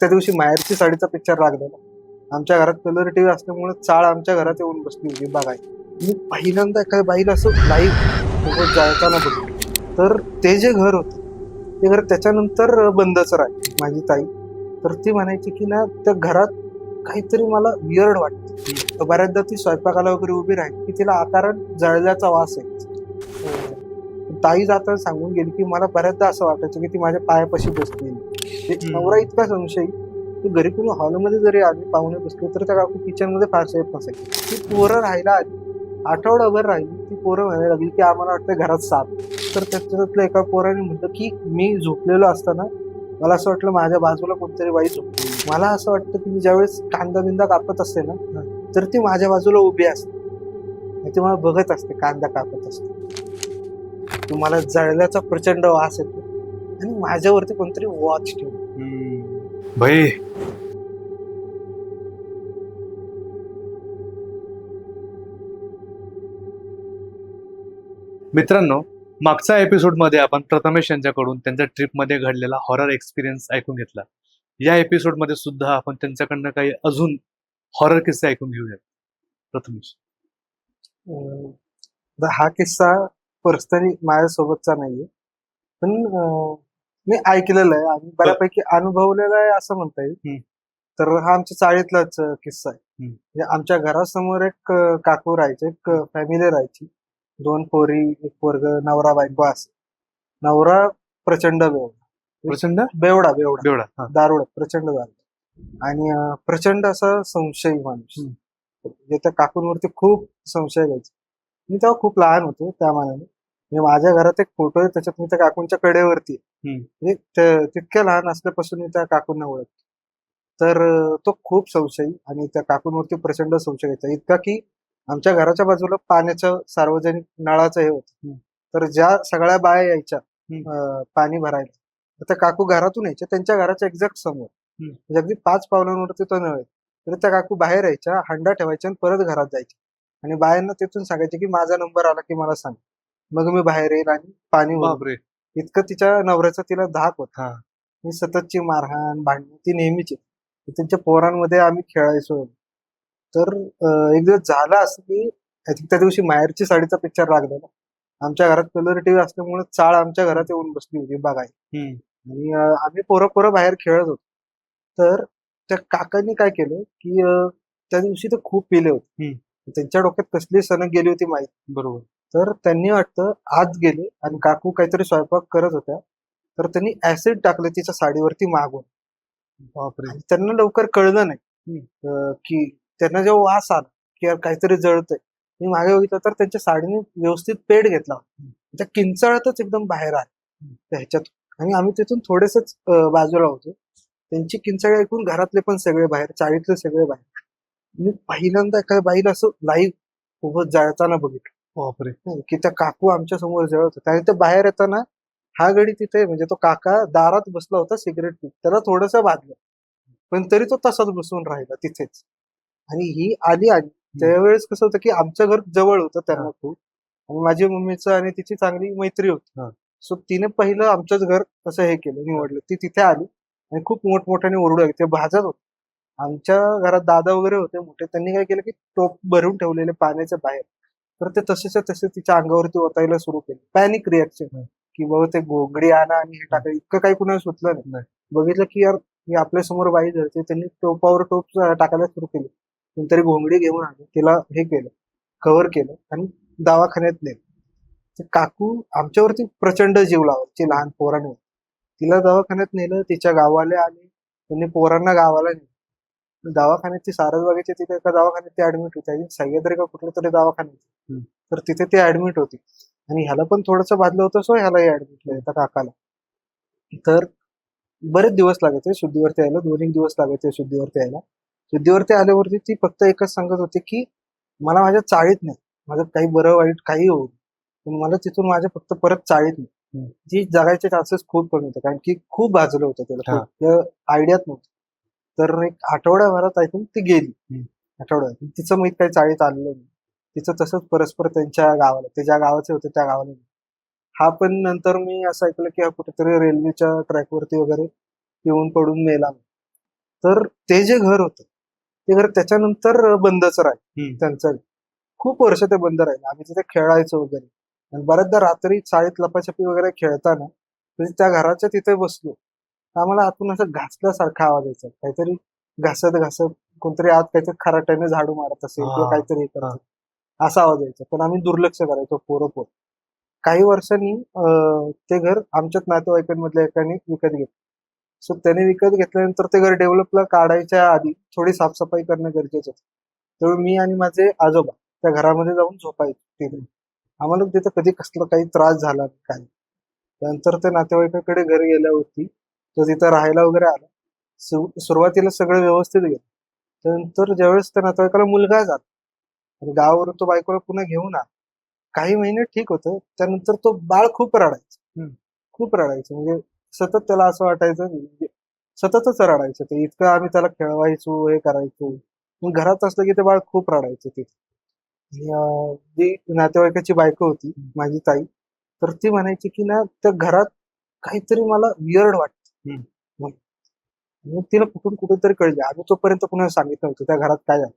त्या दिवशी माहेरची साडीचा पिक्चर लागलेला. आमच्या घरात कलर टीव्ही असल्यामुळे चाळ आमच्या घरात येऊन बसली होती बघायला. मी पहिल्यांदा एखाद्या बाईला असं लाईव्ह जायताना बघितलं. तर ते जे घर होतं ते घर त्याच्यानंतर बंदच राहील माझी ताई. तर ती म्हणायची की ना त्या घरात काहीतरी मला वियर्ड वाटतं. तर बऱ्याचदा ती स्वयंपाकाला वगैरे उभी राहील की तिला आकारण जळल्याचा वास आहे ताई जाताना सांगून गेली की मला बऱ्याचदा असं वाटायचं की ती माझ्या पायापाशी बसली. ते हम्म. नवरा इतका संशयी की घरी कोणी हॉलमध्ये जरी आली पाहुणे बसले तर त्या काकू किचनमध्ये फारसं येत नसायची. ती पोरं राहायला आली. आठवडाभर राहिली. ती पोरं म्हणायला लागली की आम्हाला वाटतं घरात साप तर त्याच्यातल्या एका पोराने म्हटलं की मी झोपलेलो असताना मला असं वाटलं माझ्या बाजूला कोणतरी बाई झोपली. मला असं वाटतं की मी ज्यावेळेस कांदा बिंदा कापत असते ना तर ती माझ्या बाजूला उभी असते. ती मला बघत असते कांदा कापत असते. ती मला जळल्याचा प्रचंड वास येतो. आणि माझ्यावरती कोणतरी वॉच ठेवतो. भाई मित्रांनो मागच्या एपिसोडमध्ये आपण प्रथमेश यांच्याकडून त्यांच्या ट्रिपमध्ये घडलेला हॉरर एक्सपिरियन्स ऐकून घेतला. या एपिसोडमध्ये सुद्धा आपण त्यांच्याकडनं काही अजून हॉरर किस्से ऐकून घेऊयात. प्रथमेश. हा किस्सा पर्सनली माझ्यासोबतचा नाहीये. पण मी ऐकलेला आहे आणि बऱ्यापैकी अनुभवलेला आहे असं म्हणता येईल. तर हा आमच्या चाळीतलाच किस्सा आहे. म्हणजे आमच्या घरासमोर एक काकू राहायचे एक फॅमिली राहायची. दोन पोरी एक पोरग नवरा बायको असे. नवरा प्रचंड बेवडा. प्रचंड? बेवडा बेवडा. बेवडा. दारुड प्रचंड दारुड. आणि प्रचंड असा संशयी माणूस. म्हणजे त्या काकूंवरती खूप संशय घ्यायचा. मी तेव्हा खूप लहान होतो त्या मानाने. म्हणजे माझ्या घरात एक फोटो आहे त्याच्यात मी त्या काकूंच्या कडेवरती. म्हणजे तितक्या लहान असल्यापासून मी त्या काकूंना ओळखतो. तर तो खूप संशयी आणि त्या काकूंवरती प्रचंड संशय घ्यायचा इतका की आमच्या घराच्या बाजूला पाण्याचं सार्वजनिक नळाचं हे होतं. तर ज्या सगळ्या बाया यायच्या पाणी भरायला तर त्या काकू घरातून यायच्या. त्यांच्या घराच्या एक्झॅक्ट समोर. म्हणजे अगदी पाच पावलांवरती तो नळ आहे. तर त्या काकू बाहेर यायच्या हंडा ठेवायच्या आणि परत घरात जायच्या. आणि बायांना तिथून सांगायचे की माझा नंबर आला की मला सांग. मग मी बाहेर येईल आणि पाणी. बापरे. इतकं तिच्या नवऱ्याचा तिला धाक होता. हा. ही सततची मारहाण भांडण ती नेहमीची. त्यांच्या पोरांमध्ये आम्ही खेळायचो. तर अं, एक दिवस झालं असं की I think त्या दिवशी माहेरची साडीचा पिक्चर लागलेला आमच्या घरात कलर टीव्ही असल्यामुळे चाळ आमच्या घरात येऊन बसली होती बघायला. हम्म. आणि अं, आम्ही पोरं पोरं बाहेर खेळत होतो. तर त्या काकांनी काय केलं की अं, त्या दिवशी ते खूप पिले होते. हम्म. त्यांच्या डोक्यात कसली सनक गेली होती माहिती? बरोबर. तर त्यांनी वाटतं आत गेले आणि काकू काहीतरी स्वयंपाक करत होत्या. तर त्यांनी ऍसिड टाकलं तिच्या साडीवरती मागून. बापरे. त्यांना लवकर कळलं नाही. की त्यांना जेव्हा वास आला की यार काहीतरी जळतंय. मी मागे बघितलं तर त्यांच्या साडीने व्यवस्थित पेट घेतला. त्या किंचाळतच एकदम बाहेर आले. ह्याच्यात. आणि आम्ही तिथून थोडेसेच अं, बाजूला होतो. त्यांची किंचाळी ऐकून घरातले पण सगळे बाहेर चाळीतले सगळे बाहेर. मी पहिल्यांदा एखाद्या बाईला असं लाईव्ह उभं जळताना बघितलं. बापरे. की त्या काकू आमच्यासमोर जळत होत्या आणि ते बाहेर येताना हा गडी तिथे म्हणजे तो काका दारात बसला होता सिगरेट पीत. त्याला थोडस भाजलं पण तरी तो तसाच बसून राहिला तिथेच. आणि ही आली आली. त्यावेळेस कसं होतं की आमचं घर जवळ होतं त्यांना खूप. आणि माझी मम्मीचं आणि तिची चांगली मैत्री होती. हा. सो तिने पहिलं आमचंच घर असं हे केलं निवडलं. ती तिथे आली आणि खूप मोठमोठ्याने ओरडू लागली. ते भाजत होते. आमच्या घरात दादा वगैरे होते मोठे. त्यांनी काय केलं की टोप भरून ठेवलेले पाण्याच्या बाहेर. तर ते तसेच्या तसे तिच्या अंगावरती ओतायला सुरू केले. पॅनिक रिॲक्शन की बाबा ते गोगडी आणा आणि हे टाका. इतकं काही कुणाला सुचलं नाही. बघितलं की यार ही आपल्यासमोर बाई जळते त्यांनी टोपावर टोप टाकायला सुरू केली. नंतर घोंगडी घेऊन आले. तिला हे केलं कव्हर केलं आणि दवाखान्यात नेलं. ते काकू आमच्यावरती प्रचंड जीव लावायची लहान पोरांवर. तिला दवाखान्यात नेलं तिच्या गावाले आले. त्यांनी पोरांना गावाला नेलं. दवाखान्यात ती सारसबागेच्या तिथे एका दवाखान्यात ती ऍडमिट होती. आणि सह्याद्री का कुठल्या तरी दवाखान्यात. तर तिथे ती ऍडमिट होती. आणि ह्याला पण थोडंसं भाजलं होतं सो ह्यालाही ऍडमिट केलं त्या काकाला. तर बरेच दिवस लागायचे शुद्धीवरती यायला. दोन एक दिवस लागायचे शुद्धीवरती यायला. शुद्धीवरती आल्यावरती ती फक्त एकच सांगत होती की मला माझ्या चाळीत नाही. माझं काही बरं वाईट काही होऊ दे. पण मला तिथून माझ्या फक्त परत चाळीत नाही. ती जगायचे चान्सेस खूप कमी होते. कारण की खूप भाजलं होतं. त्याला. आयडियात नव्हतं तर एक आठवड्याभरात ऐकून ती गेली. आठवड्यात. तिचं माहीत काही चाळीत आलेलं नाही. तिचं तसंच परस्पर त्यांच्या गावाला ते ज्या गावाचे होते त्या गावाला. हा पण नंतर मी असं ऐकलं की हा कुठेतरी रेल्वेच्या ट्रॅकवरती वगैरे येऊन पडून मेला. तर ते जे घर होतं ते घर त्याच्यानंतर बंदच राहील. त्यांचं खूप वर्ष ते बंद राहील. आम्ही तिथे खेळायचो वगैरे. आणि बऱ्याचदा रात्री चाळीत लपाछपी वगैरे खेळताना म्हणजे त्या घराच्या तिथे बसलो. आम्हाला आतून असं घासल्यासारखा आवाज यायचा. काहीतरी घासत घासत कोणतरी आत काहीतरी खराट्याने झाडू मारत असेल किंवा. काहीतरी हे करत असेल. असा आवाज यायचा. पण आम्ही दुर्लक्ष करायचो पोरं पोर काही वर्षांनी ते घर आमच्याच नातेवाईकांमधल्या एकाने विकत घेतलं. सो त्याने विकत घेतल्यानंतर ते घर डेव्हलपला काढायच्या आधी थोडी साफसफाई करणं गरजेचं होतं. त्यामुळे मी आणि माझे आजोबा त्या घरामध्ये जाऊन झोपायचो तिथे. आम्हाला तिथं कधी कसला काही त्रास झाला नाही काही. त्यानंतर ते नातेवाईकाकडे घर गेल्यावरती तो तिथं राहायला वगैरे आला. सुरुवातीला सगळं व्यवस्थित गेलं. त्यानंतर ज्यावेळेस त्या नातेवाईकाला मुलगा झाला. आणि गावावरून तो बायकोला पुन्हा घेऊन आला. काही महिने ठीक होतं. त्यानंतर तो बाळ खूप रडायचं. खूप रडायचं. म्हणजे सतत त्याला असं वाटायचं म्हणजे सततच रडायचं. ते इतकं आम्ही त्याला खेळवायचो हे करायचो. घरात असलं की ते बाळ खूप रडायचं तिथे. जी नातेवाईकाची बायको होती माझी ताई तर ती म्हणायची की ना त्या घरात काहीतरी मला वियर्ड वाटत. हम्म. मग तिला कुठून कुठेतरी कळले आम्ही तोपर्यंत कुणाला सांगितलं नव्हतं. त्या घरात काय झालं?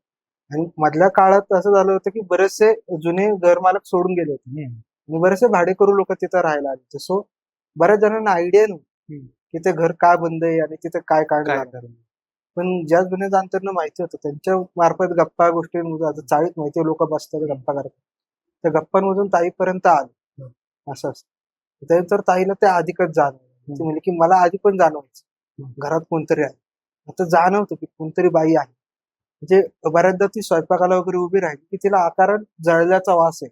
आणि मधल्या काळात असं झालं होतं की बरेचसे जुने घरमालक सोडून गेले होते. आणि बरेचसे भाडेकरू लोक तिथं राहायला आले होते. सो बऱ्याच जणांना आयडिया नव्हती. की ते घर का बंद आहे आणि तिथे काय काय? झालं. करणार? पण ज्या जुन्या जाणत्यांना माहिती होतं त्यांच्या मार्फत गप्पा गोष्टींमधून आता चाळीत माहिती लोक बसतात गप्पा करतात. त्या गप्पांमधून ताईपर्यंत आले. असं असतं. त्यानंतर ताईला ते अधिकच जाणवलं. ती म्हणली की मला आधी पण जाणवायचं. घरात कोणतरी आहे आता जाणवतं की कोणतरी बाई आहे म्हणजे बऱ्याचदा ती स्वयंपाकाला वगैरे उभी राहिली की तिला आकारात जळल्याचा वास आहे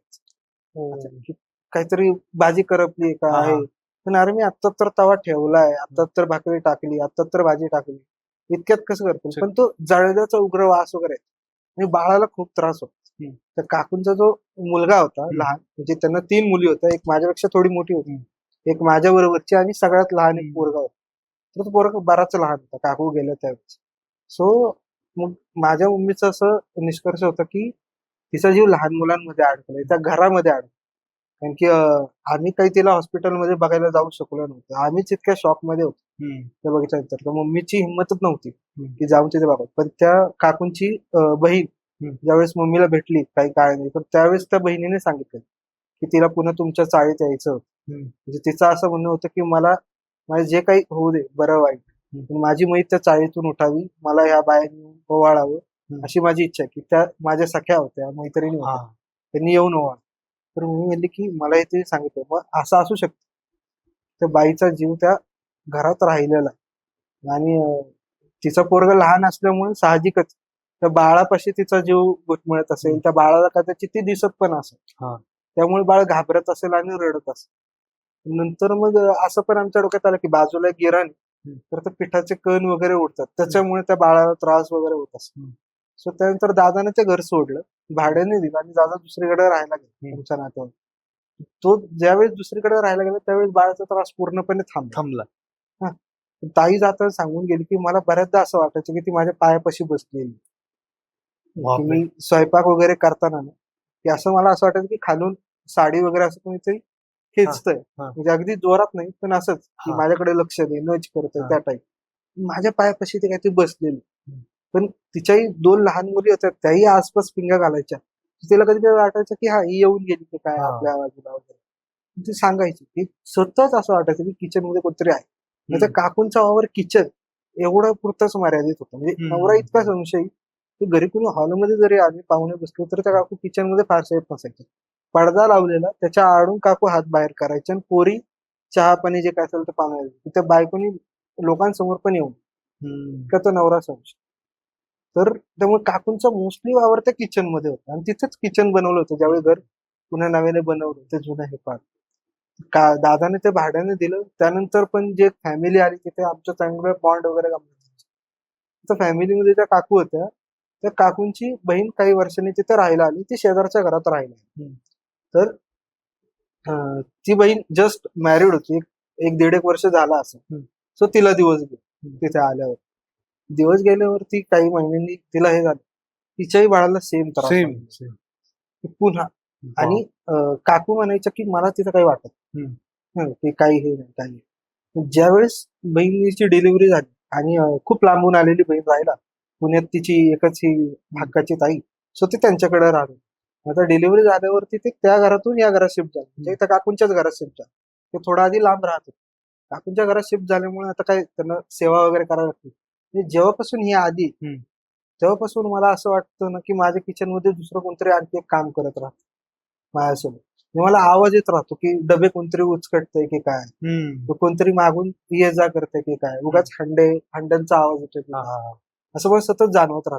की काहीतरी भाजी करपली का? हा, हा. आहे पण अरे मी आत्ता तर तवा ठेवलाय. आता तर भाकरी टाकली. आता तर भाजी टाकली. इतक्यात कसं करतो पण तो जळल्याचा उग्र वास वगैरे आहे. आणि बाळाला खूप त्रास होतो. तर काकूंचा जो मुलगा होता. लहान म्हणजे त्यांना तीन मुली होत्या. एक माझ्यापेक्षा थोडी मोठी होती. एक माझ्या बरोबरची आणि सगळ्यात लहान एक. पोरगा होता तर तो पोरगा बराच लहान होता काकू गेल्या त्यावेळेस सो मग माझ्या मम्मीचं असं निष्कर्ष होता की तिचा जीव लहान मुलांमध्ये अडकलाय त्या घरामध्ये अडकला कारण की आम्ही काही तिला हॉस्पिटलमध्ये बघायला जाऊ शकलो नव्हतो आम्हीच इतक्या शॉकमध्ये होतो हम्म. ते बघितल्यानंतर तर मम्मीची हिंमतच नव्हती. की जाऊन तिथे बघा पण त्या काकूंची बहीण. ज्यावेळेस मम्मीला भेटली काही काळ नाही तर त्यावेळेस त्या बहिणीने सांगितलं की तिला पुन्हा तुमच्या चाळीत यायचं होतं. म्हणजे तिचं असं म्हणणं होतं की मला माझं जे काही होऊ दे बरं वाईट. माझी मैत त्या चाळीतून उठावी मला ह्या बायांनी ओवाळावं. अशी माझी इच्छा आहे की त्या माझ्या सख्या होत्या मैत्रिणी होत्या. हा. त्यांनी येऊन ओवाळ तर मी म्हणली की मला हे ते सांगितलं. मग असं असू शकतं. त्या बाईचा जीव त्या घरात राहिलेला. आणि तिचा पोरग लहान असल्यामुळे साहजिकच. त्या बाळापाशी तिचा जीव गुटमळत असेल त्या बाळाला कदाचित ती दिसत पण असेल. हा. त्यामुळे बाळ घाबरत असेल आणि रडत असेल. नंतर मग असं पण आमच्या डोक्यात आलं की बाजूला गिरण. तर ते पिठाचे कण वगैरे उडतात. त्याच्यामुळे त्या बाळाला त्रास वगैरे होत हम्म. सो त्यानंतर दादाने ते घर सोडलं. भाड्याने दिलं आणि दादा दुसरीकडे राहायला गेला. तुमच्या नात्यावर. तो ज्यावेळेस दुसरीकडे राहायला गेला त्यावेळेस बाळाचा त्रास पूर्णपणे थांबला. थांबला. ताई जाताना सांगून गेली की मला बऱ्याचदा असं वाटायचं की ती माझ्या पायापाशी बसलेली. मी स्वयंपाक वगैरे करताना ना की असं मला असं वाटायचं की खालून साडी वगैरे असं कोणीतरी खेचतंय. म्हणजे अगदी जोरात नाही पण असंच की. माझ्याकडे लक्ष दे नच करतोय. त्या टाईप माझ्या पायापाशी ते काहीतरी बसलेली. पण तिच्याही दोन लहान मुली होत्या त्याही आसपास पिंगा घालायच्या तिला कधी कधी वाटायचं की हा ही येऊन गेली की काय. आपल्या बाजूला वगैरे ती सांगायची की सतत असं वाटायचं की किचनमध्ये कोणतरी आहे म्हणजे. काकूंचा वावर किचन एवढं पुरतच मर्यादित होतं म्हणजे. नवरा इतका संशयी की घरी कुणी हॉलमध्ये जरी आम्ही पाहुणे बसलो तर त्या काकू किचनमध्ये फारसे येत नसायचे पडदा लावलेला त्याच्या आडून काकू हात बाहेर करायचे आणि पोरी चहा पाणी जे काय असेल ते पाण्यात त्या बायकोनी लोकांसमोर पण येऊन. का तो नवरा संशय तर त्यामुळे काकूंचा मोस्टली वावर त्या किचनमध्ये होता. आणि तिथेच किचन बनवलं होतं. ज्यावेळी घर पुन्हा नव्याने बनवलं ते जुनं हे पार्ट का दादाने ते भाड्याने दिलं. त्यानंतर पण जे फॅमिली आली तिथे आमचं चांगलं बॉन्ड वगैरे तर फॅमिलीमध्ये ज्या काकू होत्या त्या काकूंची बहीण काही वर्षांनी तिथे राहायला आली. ती शेजारच्या घरात. हम्म. तर ती बहीण जस्ट मॅरिड होती एक एक दीड एक वर्ष झाला असं. सो तिला दिवस गेले. तिथे आल्यावर दिवस गेल्यावरती काही महिन्यांनी तिला हे झालं तिच्याही बाळाला सेम. सेम पुन्हा आणि काकू म्हणायचं की मला तिथं काही वाटत की काही हे नाही काही नाही. ज्यावेळेस बहिणीची डिलिव्हरी झाली आणि खूप लांबून आलेली बहीण राहिला पुण्यात तिची एकच ही हक्काची ताई सो ती त्यांच्याकडे होती. आता डिलिव्हरी झाल्यावरती ते त्या घरातून या घरात शिफ्ट झाले. म्हणजे इथं काकूंच्याच घरात शिफ्ट झाले. ते थोडं आधी लांब राहत होते काकूंच्या घरात शिफ्ट झाल्यामुळे आता काय त्यांना सेवा वगैरे करावी लागते. म्हणजे जेव्हापासून ही हम्म. तेव्हापासून मला असं वाटतं ना की माझ्या किचनमध्ये दुसरं कोणतरी आणखी एक काम करत राहतं. माझ्यासोबत. म्हणजे मला आवाज येत राहतो की डबे कोणतरी उचकटतंय की काय? कोणतरी मागून ये जा करते की काय? उगाच हंडे हंड्यांचा आवाज येतोय. असं मला सतत जाणवत राहतं.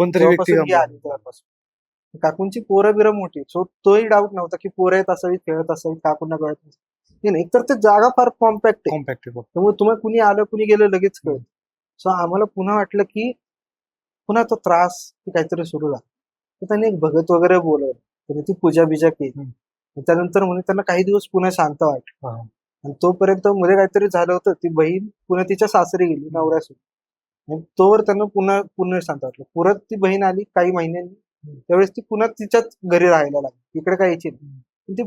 काकूंची पोरं बिरं मोठी. सो तोही डाऊट नव्हता की पोरं येत असावी खेळत असावी काकूंना कळत नसेल नाही तर ते जागा फार कॉम्पॅक्ट आहे. कॉम्पॅक्ट. त्यामुळे तुम्हाला कुणी आलं कुणी गेलं लगेच कळत. सो आम्हाला पुन्हा वाटलं की पुन्हा तो त्रास काहीतरी सुरू झाला. तर त्यांनी एक भगत वगैरे बोलवलं. त्यांनी ती पूजा बिजा केली. त्यानंतर म्हणे त्यांना काही दिवस पुन्हा शांत वाटलं. आणि तोपर्यंत मध्ये काहीतरी झालं होतं. ती बहीण पुन्हा तिच्या सासरी गेली नवऱ्यासोबत. आणि तोवर त्यांना पुन्हा पुन्हा शांत वाटलं. परत ती बहीण आली काही महिन्यांनी. त्यावेळेस ती पुन्हा तिच्याच घरी राहायला लागली. इकडे काही यायची ती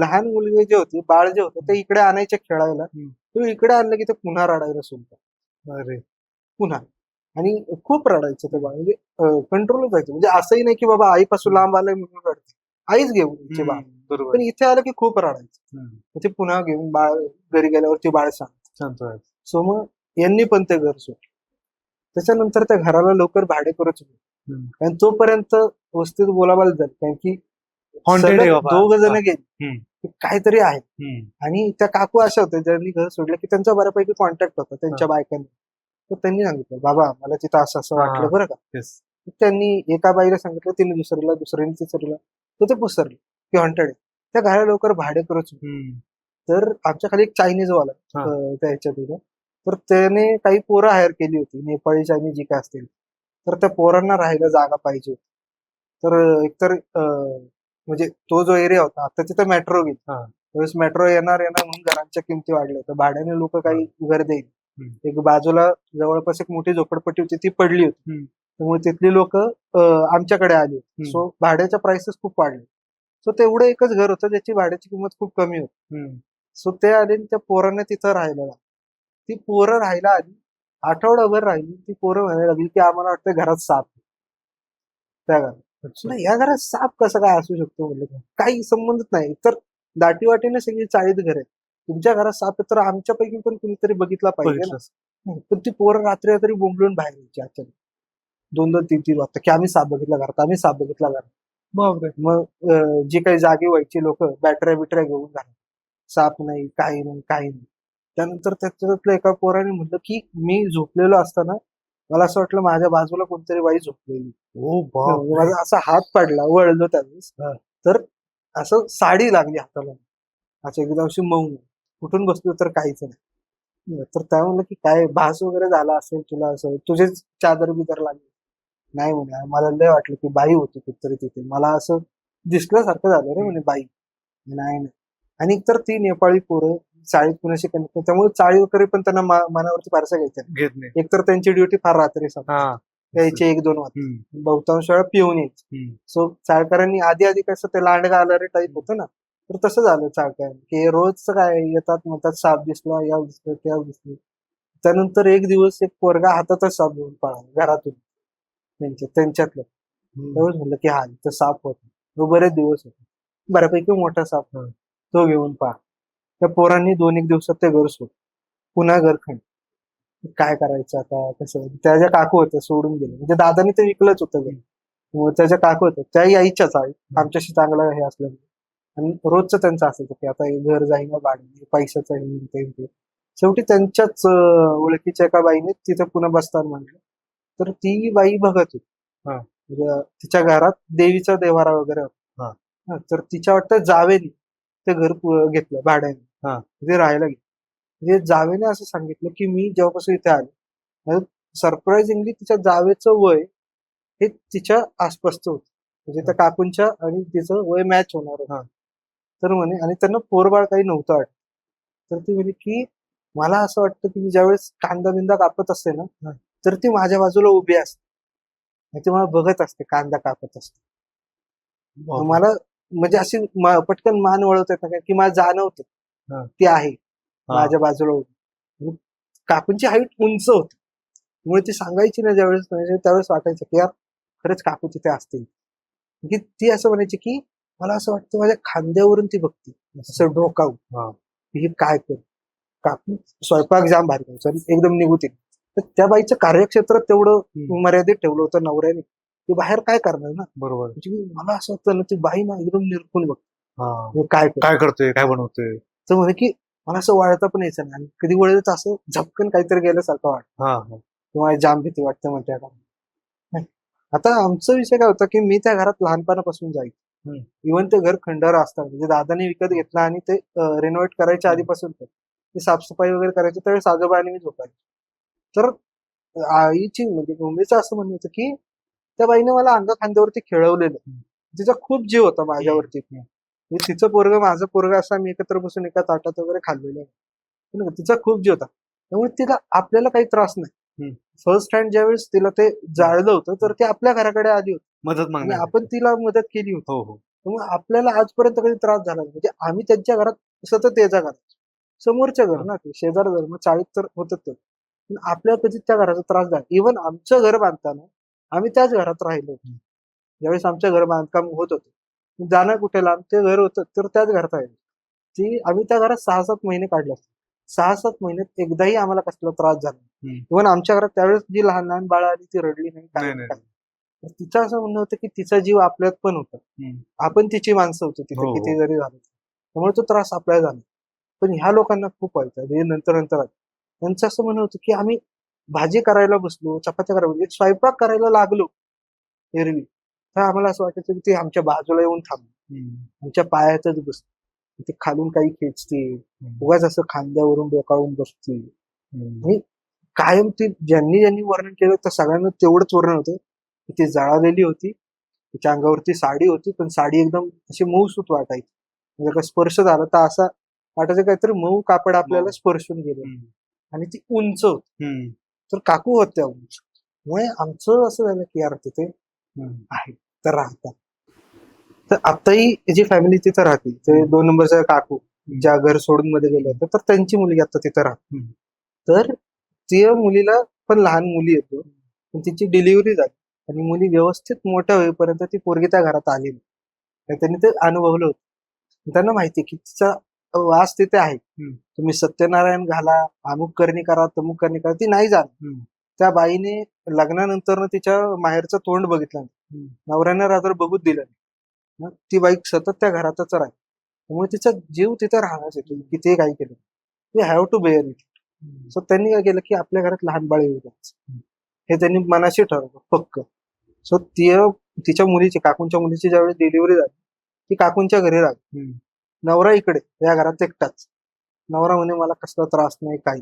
लहान मुलगी जे होती बाळ जे होतं ते इकडे आणायचे खेळायला. तो इकडे आणलं की ते पुन्हा रडायला झालं. अरे. पुन्हा. आणि खूप रडायचं ते बाळ. म्हणजे कंट्रोलच व्हायचं. म्हणजे असंही नाही की बाबा आईपासून लांब आलंय म्हणून रडते. आईच घेऊन बाळ. बरोबर. पण इथे आलं की खूप रडायचं. ते पुन्हा घेऊन बाळ घरी गेल्यावर ती बाळ शांत. सो मग यांनी पण ते घर सोडलं. त्याच्यानंतर त्या घराला लवकर भाडे करत. कारण तोपर्यंत वस्तीत बोलाबाल झाली कारण की. दोघ जण. गेली काहीतरी आहे. आणि त्या काकू अशा होत्या ज्यांनी घर सोडलं की त्यांचा बऱ्यापैकी कॉन्टॅक्ट होता त्यांच्या बायकांनी तर त्यांनी सांगितलं बाबा मला तिथं असं असं. वाटलं बरं का. त्यांनी एका बाईला सांगितलं तिने दुसरीला दुसऱ्याने तिसरीला तर ते पसरले की हॉन्टेड आहे त्या घराला लवकर भाडे करत. तर आमच्या खाली एक चायनीज वाला. अं, त्या ह्याच्यात होता. तर त्याने काही पोरं हायर केली होती नेपाळी चायनीज जी काय असतील तर त्या पोरांना राहायला जागा पाहिजे तर एकतर म्हणजे तो जो एरिया होता आता तिथं मेट्रो हा. त्यावेळेस मेट्रो येणार येणार म्हणून घरांच्या किमती वाढल्या तर भाड्याने लोक काही घर देईल. एक बाजूला जवळपास एक मोठी झोपडपट्टी होती ती पडली होती. त्यामुळे तिथली लोक आमच्याकडे आली. सो भाड्याच्या प्राइसेस खूप वाढले सो तेवढं एकच घर होतं ज्याची भाड्याची किंमत खूप कमी होती. सो ते आले त्या पोरांना तिथं राहायला ती पोरं राहायला आली आठवडाभर राहिली ती पोरं म्हणायला लागली की आम्हाला वाटतं घरात साप आहे. त्या घरात. अच्छा. नाही या घरात साप कसं काय असू शकतो म्हणलं काही संबंधच नाही. तर दाटीवाटीने सगळी चाळीत घर आहेत. तुमच्या घरात साप आहे तर आमच्यापैकी पण कुणीतरी बघितला पाहिजे ना? बघितलंस. नाही, पण ती पोरं रात्री रात्री बोंबलून बाहेर यायची अचानक. दोन दोन तीन तीन वाजता की आम्ही साप बघितला घरात आम्ही साप बघितला घरात. बापरे. मग अं, जी काही जागी व्हायची लोक बॅटऱ्या बिटऱ्या घेऊन घरात. साप नाही काही नाही काही नाही. त्यानंतर त्याच्यातल्या एका पोराने म्हटलं की मी झोपलेलो असताना मला असं वाटलं माझ्या बाजूला कोणतरी बाई झोपलेली. ओ माझा असा हात पडला वळलो त्यावेळेस. तर असं साडी लागली हाताला. असं एकदम अशी मऊ. कुठून बसलो तर काहीच नाही. तर त्या म्हणलं की काय भास वगैरे झाला असेल तुला असं? तुझेच चादर बिदर लागली. नाही म्हणे मला लय वाटलं की बाई होती कुठतरी तिथे. मला असं दिसल्यासारखं झालं रे म्हणे बाई. नाही नाही. आणि एकतर ती नेपाळी पोरं चाळीत कुणाशी कनेक्ट त्यामुळे चाळी वगैरे पण त्यांना मा- मनावरती फारसा घ्यायचं नाही. घेत नाही एकतर त्यांची ड्युटी फार रात्री. हा. यायचे एक दोन वाजता. हम्म. बहुतांश वेळा पिऊन यायचे. हम्म. सो चाळकरांनी आधी आधी कसं ते लांडगा आलारे टाईप होतं ना तर तसं झालं चाळकरांनी की रोज काय येतात म्हणतात साप दिसला या दिसलं त्या दिसलं त्यानंतर एक दिवस एक पोरगा हातातच साप घेऊन पळाला घरातून. त्यांच्या त्यांच्यातलं. त्यावेळेस म्हणलं की हा इथं साप होता. तो बरेच दिवस होता. बऱ्यापैकी मोठा साप होता. तो घेऊन पहा त्या पोरांनी दोन एक दिवसात ते घर सोड. पुन्हा घर खंड काय करायचं आता? कसं? त्याच्या काकू होत्या सोडून गेले. म्हणजे दादानी ते विकलंच होतं घर. त्याच्या काकू होत्या. त्या यायच्याच आहे. आमच्याशी चांगलं हे असल्यामुळे आणि रोजचं त्यांचं असायचं की आता हे घर जाईना भाडे पैशाचं हे ते शेवटी त्यांच्याच ओळखीच्या एका बाईने तिथे पुन्हा बसताना म्हणलं तर ती बाई बघत होती. हा. म्हणजे तिच्या घरात देवीचा देवारा वगैरे होता. तर तिच्या वाटतं जावेनी ते घर घेतलं भाड्याने. हा. ते राहायला घेतलं म्हणजे जावेने असं सांगितलं की मी जेव्हापासून इथे आले सरप्राइझिंगली तिच्या जावेचं वय हे तिच्या आसपासचं होतं. म्हणजे त्या काकूंच्या आणि तिचं वय मॅच होणार होतं. तर म्हणे आणि त्यांना पोरबाळ काही नव्हतं वाटत. तर ती म्हणे की मला असं वाटतं की मी ज्यावेळेस कांदा बिंदा कापत असते ना तर ती माझ्या बाजूला उभी असते. आणि ती मला बघत असते कांदा कापत असते. मला म्हणजे अशी पटकन मान वळवत येत ना की मला जाणवतं. हा. ती आहे. माझ्या बाजूला आणि काकूंची हाईट उंच होती. त्यामुळे ती सांगायची ना ज्यावेळेस म्हणजे त्यावेळेस वाटायचं की यार खरंच काकू तिथे असतील. की ती असं म्हणायची की मला असं वाटतं माझ्या खांद्यावरून ती बघते. असं डोकावून हा. की काय कर? काकू स्वयंपाक जाम भारी आणि एकदम निघूतील तर त्या बाईचं कार्यक्षेत्र तेवढं. मर्यादित ठेवलं होतं नवऱ्याने. ती बाहेर काय करणार ना? बरोबर. म्हणजे मला असं वाटतं ना ती बाई ना एकदम निरखून बघ हा. काय काय करतोय? काय बनवतोय? तर म्हणे की मला असं वळता पण यायचं नाही. आणि कधी वळत असं झपकन काहीतरी गेल्यासारखं वाटतं. किंवा जाम भीती वाटते म्हणते आता. आमचा विषय काय होता की मी त्या घरात लहानपणापासून जायचो. इव्हन ते घर खंडर असतं म्हणजे दादाने विकत घेतलं आणि ते रिनोव्हेट करायच्या आधीपासून ते. ते साफसफाई वगैरे करायची त्यावेळेस आजोबा आणि मी झोपायचो. तर आईची म्हणजे मम्मीचं असं म्हणणं होतं की त्या बाईने मला अंग खांद्यावरती खेळवलेलं तिचा खूप जीव होता माझ्यावरती. म्हणजे तिचं पोरग माझं पोरग असं आम्ही एकत्र बसून एका ताटात वगैरे खाल्लेलं आहे. तिचा खूप जीव होता. त्यामुळे तिला आपल्याला काही त्रास नाही. फर्स्ट हँड ज्यावेळेस तिला ते जाळलं होतं तर ती आपल्या घराकडे आली होती. मदत आणि मागण्या आपण तिला मदत केली होती. हो हो. त्यामुळे आपल्याला आजपर्यंत कधी त्रास झाला नाही. म्हणजे आम्ही त्यांच्या घरात सतत त्याच्या घरात. समोरच्या घर ना ते शेजार घर मग चाळीत तर होतच ते. पण आपल्याला कधी त्या घराचा त्रास झाला इव्हन आमचं घर बांधताना आम्ही त्याच घरात राहिलो ज्यावेळेस आमचं घर बांधकाम होत होतं. जाणं कुठे लांब? ते घर होतं तर त्याच घरात राहिलो ती आम्ही त्या घरात सहा सात महिने काढले असते. सहा सात महिन्यात एकदाही आम्हाला कसला त्रास झाला. इव्हन आमच्या घरात त्यावेळेस जी लहान लहान बाळं आली ती रडली नाही काय तिचं असं म्हणणं होतं की तिचा जीव आपल्यात पण होता. आपण तिची माणसं होतो तिथे हो, किती हो. जरी झालं त्यामुळे तो त्रास आपल्याला झाला. पण ह्या लोकांना खूप व्हायचा हे नंतर नंतर. त्यांचं असं म्हणणं होतं की आम्ही भाजी करायला बसलो चपात्या करायला स्वयंपाक करायला लागलो. एरवी. तर आम्हाला असं वाटायचं की ती आमच्या बाजूला येऊन थांबली. आमच्या पायातच बसते ते खालून काही खेचते उगाच असं खांद्यावरून डोकावून बसते हम्म. कायम ती ज्यांनी ज्यांनी वर्णन केलं तर सगळ्यांना तेवढंच वर्णन होतं की ती जळालेली होती तिच्या अंगावरती साडी होती पण साडी एकदम अशी मऊसूत वाटायची म्हणजे का स्पर्श झाला तर असा वाटायचं काहीतरी मऊ कापड आपल्याला. स्पर्शून गेलं. आणि ती उंच होती. तर काकू होत्या उंच त्यामुळे आमचं असं झालं की यार तिथे. आहे तर राहतात तर आताही जी फॅमिली तिथं राहते ते दोन नंबरच्या काकू ज्या घर सोडून मध्ये गेले होते तर त्यांची मुलगी आता तिथं राहते. तर त्या मुलीला पण लहान मुली येतो पण तिची डिलिव्हरी झाली आणि मुली व्यवस्थित मोठ्या होईपर्यंत ती पोरगी त्या घरात आली नाही त्यांनी ते अनुभवलं होतं त्यांना माहिती की तिचा वास तिथे आहे. तुम्ही सत्यनारायण घाला अमुक करणी करा तमुक करणी करा ती नाही हम्म. त्या बाईने लग्नानंतर तिच्या माहेरचं तोंड बघितलं. नवऱ्यानं रात्र बघूच दिलं नाही. ती बाई सतत त्या घरातच राहील. त्यामुळे तिचा जीव तिथे राहण्याच येतो किती काही केलं we have to bear it so त्यांनी काय केलं की आपल्या घरात लहान बाळ येऊ हे त्यांनी मनाशी ठरवलं पक्क. सो ती तिच्या मुलीची काकूंच्या मुलीची ज्यावेळी डिलिव्हरी झाली ती काकूंच्या घरी राहिली. नवरा इकडे या घरात एकटाच. नवरा म्हणे मला कसला त्रास नाही काही.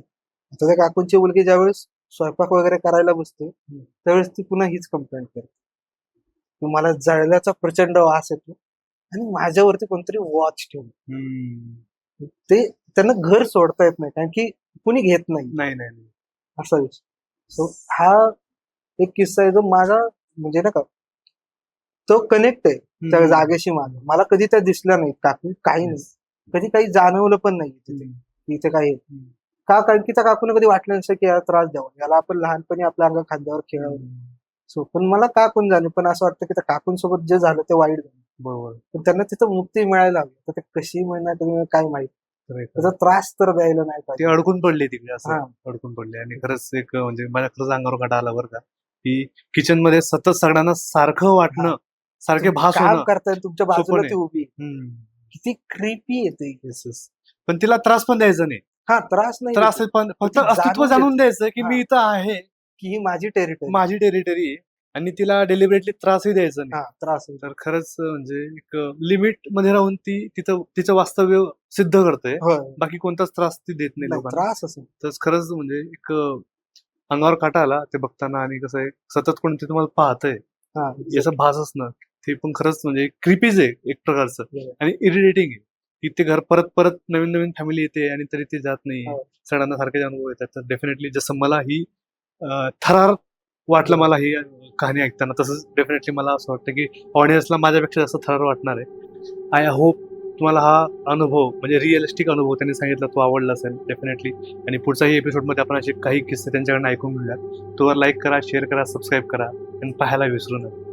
आता त्या काकूंची मुलगी ज्यावेळेस स्वयंपाक वगैरे करायला बसते त्यावेळेस ती पुन्हा हीच कंप्लेंट करते. की मला जळल्याचा प्रचंड वास येतो आणि माझ्यावरती कोणतरी वॉच ठेवलं. ते त्यांना घर सोडता येत नाही कारण की कुणी घेत नाही. नाही. असा विषय. सो हा एक किस्सा आहे जो माझा म्हणजे ना का तो कनेक्ट आहे त्या. जागेशी माझा मला कधी त्या दिसल्या नाही काकू काही नाही. कधी काही जाणवलं पण नाही तिथे. इथे काही. का? कारण की त्या काकून कधी वाटलं नसेल की याला त्रास द्यावा. याला आपण लहानपणी आपल्या अंगा खांद्यावर खेळवलं सो पण मला का कोण झालं पण असं वाटतं की त्या काकूंसोबत जे झालं ते वाईट झालं बरोबर पण त्यांना तिथं मुक्ती मिळायला हवी तर ते कशी मिळणार ते काय माहीत त्याचा त्रास तर द्यायला नाही ते पाहिजे अडकून पडले तिकडे हा. असं अडकून पडले आणि खरंच एक म्हणजे माझ्या खरंच अंगावर काटा आला बरं का की किचनमध्ये सतत सगळ्यांना सारखं वाटणं सारखे भास काम होणं करताय तुमच्या बाजूला. ती उभी आहे. हम्म. किती क्रिपी येते Yes, yes. पण तिला त्रास पण द्यायचा नाही हा त्रास नाही त्रास देत. पण फक्त ती जाणून अस्तित्व. जाणून द्यायचं की मी. इथं आहे की ही माझी टेरिटरी माझी टेरिटरी आहे आणि तिला डेलिबरेटली त्रासही द्यायचा नाही. हा त्रास. तर खरंच म्हणजे एक लिमिटमध्ये राहून ती तिथं तिचं वास्तव्य सिद्ध करते. होय बाकी कोणताच त्रास ती देत नाही नाही, लोकांना. त्रास असं तर खरंच म्हणजे एक अं, अंगावर काटा आला ते बघताना आणि कसं आहे सतत कोणते तुम्हाला पाहतंय. हा याचा भास असणं ते पण खरंच म्हणजे क्रिपीज आहे एक प्रकारचं. बरोबर. आणि इरिटेटिंग आहे. की ते घर परत परत नवीन नवीन फॅमिली येते आणि तरी ते जात नाही. हो. सगळ्यांना सारखे अनुभव येतात. तर डेफिनेटली जसं मला ही थरार वाटलं मला ही कहाणी ऐकताना. तसंच डेफिनेटली मला असं वाटतं की ऑडियन्सला माझ्यापेक्षा जास्त थरार वाटणार आहे. आय होप तुम्हाला हा अनुभव म्हणजे रिअलिस्टिक अनुभव त्यांनी सांगितला तो आवडला असेल डेफिनेटली आणि पुढच्याही एपिसोडमध्ये आपण असे काही किस्से त्यांच्याकडनं ऐकून घेऊयात. तोवर लाईक करा शेअर करा सबस्क्राईब करा आणि पाहायला विसरू नका.